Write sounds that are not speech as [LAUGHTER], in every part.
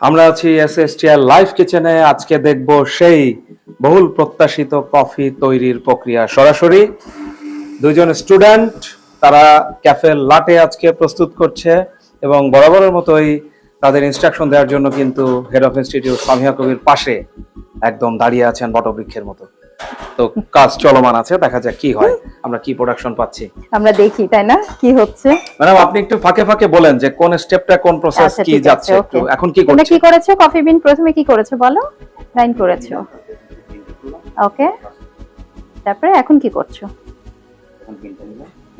আমরা আছি এসএসটিআর লাইভ কিচেনে। আজকে দেখব সেই বহুল প্রত্যাশিত কফি তৈরির প্রক্রিয়া। সরাসরি দুজন স্টুডেন্ট, তারা ক্যাফে লাটে আজকে প্রস্তুত করছে এবং বরাবরের মতোই তাদের ইনস্ট্রাকশন দেওয়ার জন্য কিন্তু head of institute Samia Kabir পাশে একদম দাঁড়িয়ে আছেন বটবৃক্ষের মতো। তো কাজ চলমান আছে দেখা যাক কি হয় আমরা কি প্রোডাকশন পাচ্ছি। আমরা দেখি তাই না? কি হচ্ছে? ম্যাডাম আপনি একটু ফাঁকে ফাঁকে বলেন যে কোন স্টেপটা কোন প্রসেস আচ্ছা, কি যাচ্ছে একটু। এখন কি করছেন কি করেছ? কফি বিন প্রথমে কি করেছ বলো? লাইন করেছ। ওকে তারপরে এখন কি করছ?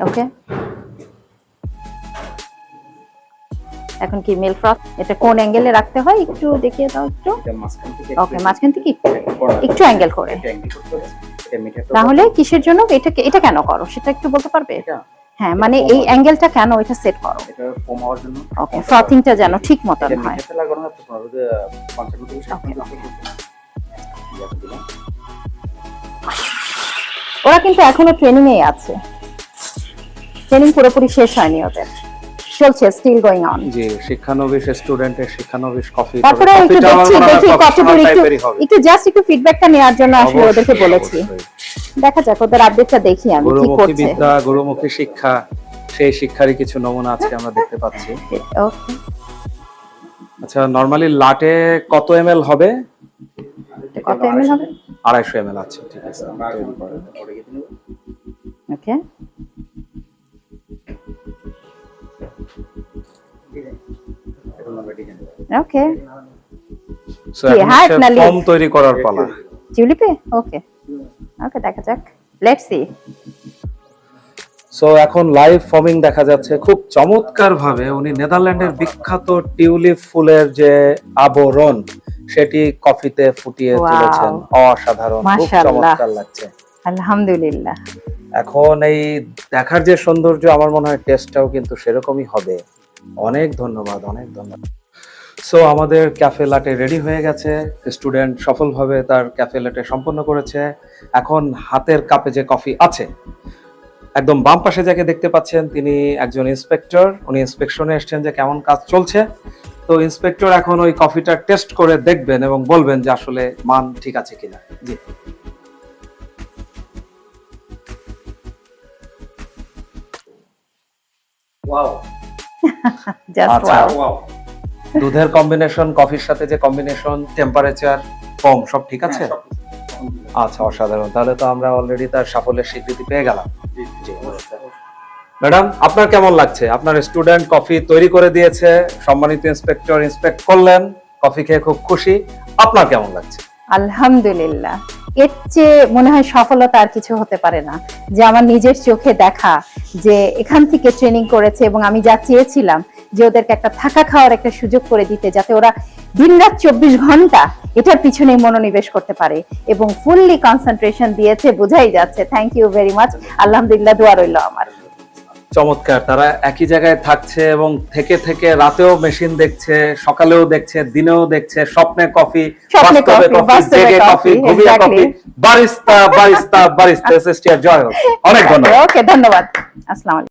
ওকে এখন কি মেল ফ্রক এটা কোন অ্যাঙ্গেলে রাখতে হয়? একটু দেখিয়ে দাও একটু। ওকে মাঝখান থেকে একটু একটু। অ্যাঙ্গেল করে তাহলে কিসের জন্য? এটা এটা কেন করো? সেটা একটু বলতে পারবে? হ্যাঁ মানে এই অ্যাঙ্গেলটা কেন এটা সেট করো? ওকে ফ্রথিংটা যেন ঠিক মতন হয়। ওরা কিন্তু এখনও ট্রেনিং এ আছে। ট্রেনিং পুরোপুরি শেষ হয়নি ওদের। চলছে স্টিল গোয়িং অন জি শিক্ষানবিশ স্টুডেন্টের শিক্ষানবিশ কফি তারপরে একটু দেখছি দেখি কতদূর একটু একটু জাস্ট একটু ফিডব্যাকটা নেওয়ার জন্য আসলে ওদেরকে বলেছি। দেখা যাক ওদের আপডেটটা দেখি আমি কি গুরুমুখী করছে। বিদ্যা গুরুমুখী শিক্ষা সেই শিক্ষারই কিছু নমুনা আজকে আমরা দেখতে [LAUGHS] পাচ্ছি। ওকে আচ্ছা নরমালি লাটে কত এমএল হবে? কত এমএল হবে? আড়াইশো এমএল আছে ঠিক আছে। ওকে ওকে ফর্ম তৈরি করার পালা। টিউলিপে ওকে ওকে দেখা যাক। লেটস সি সো এখন লাইভ ফর্মিং দেখা যাচ্ছে খুব চমৎকার ভাবে উনি নেদারল্যান্ডের বিখ্যাত টিউলিপ ফুলের যে আবরণ সেটি কফিতে ফুটিয়ে তুলেছেন। অসাধারণ খুব চমৎকার লাগছে। আলহামদুলিল্লাহ। এখন এই দেখার যে সৌন্দর্য আমার মনে হয় টেস্টটাও কিন্তু সেরকমই হবে। অনেক ধন্যবাদ অনেক ধন্যবাদ। সো আমাদের ক্যাফে লাটে রেডি হয়ে গেছে। স্টুডেন্ট সফলভাবে তার ক্যাফে লাটে সম্পন্ন করেছে। এখন হাতের কাপে যে কফি আছে, একদম বাম পাশে যাকে দেখতে পাচ্ছেন, তিনি একজন ইন্সপেক্টর উনি ইন্সপেকশনে এসেছেন যে কেমন কাজ চলছে। তো ইন্সপেক্টর এখন ওই কফিটা টেস্ট করে দেখবেন এবং বলবেন যে আসলে মান ঠিক আছে কিনা। জি। [LAUGHS] জাস্ট আচ্ছা ওয়াও দুধের কম্বিনেশন কফির সাথে যে কম্বিনেশন টেম্পারেচার কম সব ঠিক আছে? আচ্ছা অসাধারণ। তাহলে তো আমরা অলরেডি তার সাফল্যের স্বীকৃতি পেয়ে গেলাম। ম্যাডাম আপনার কেমন লাগছে? আপনার স্টুডেন্ট কফি তৈরি করে দিয়েছে সম্মানিত ইন্সপেক্টর ইন্সপেক্ট করলেন কফি খেয়ে খুব খুশি। আপনার কেমন লাগছে? আলহামদুলিল্লাহ। এর চেয়ে মনে হয় সফলতা আর কিছু হতে পারে না। যে আমার নিজের চোখে দেখা, যে এখান থেকে ট্রেনিং করেছে এবং আমি যা চেয়েছিলাম, যে ওদেরকে একটা থাকা খাওয়ার একটা সুযোগ করে দিতে, যাতে ওরা দিনরাত চব্বিশ ঘণ্টা এটার পিছনে মনোনিবেশ করতে পারে এবং ফুললি কনসেন্ট্রেশন দিয়েছে, বোঝাই যাচ্ছে। থ্যাংক ইউ ভেরি মাচ আলহামদুলিল্লাহ, দোয়া রইল আমার। চমৎকার। তারা একই জায়গায় থাকছে এবং থেকে থেকে রাতেও মেশিন দেখছে সকালেও দেখছে দিনেও দেখছে স্বপ্নে কফি বাস্তবে কফি, কফি জেগে কফি কফি, ঘুমিয়ে কফি। বারিস্তা বারিস্তা বারিস্তা জয় হোক। অনেক [LAUGHS] ধন্যবাদ। ওকে ধন্যবাদ। আসসালামু আলাইকুম।